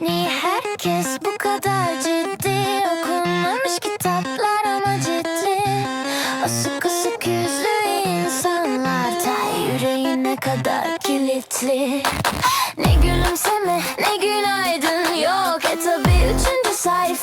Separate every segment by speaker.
Speaker 1: Niye herkes bu kadar ciddi? Okunmamış kitaplar ama ciddi. O sıkı sıkı yüzlü insanlar Ta yüreğine kadar kilitli. Ne gülümseme ne günaydın. Yok e tabi üçüncü sayfa.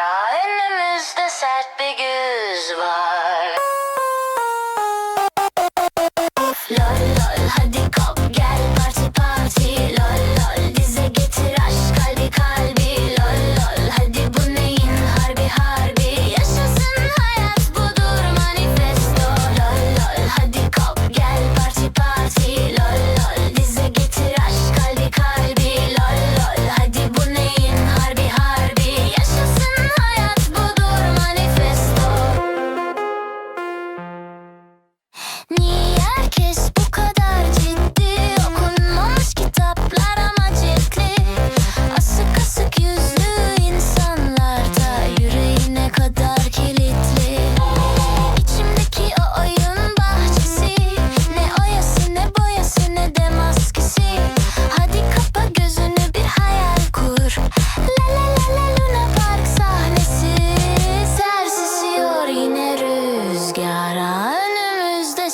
Speaker 1: sonra önümüzde sert bir güz var. Lol lol hadi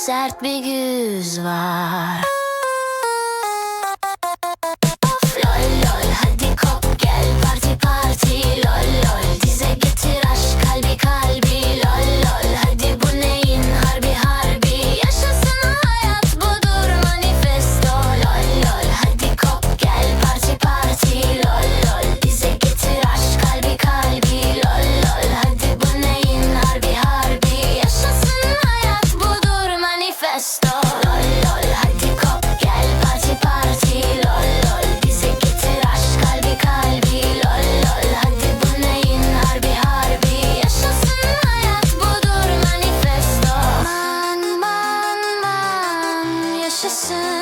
Speaker 1: sert bir güz var. she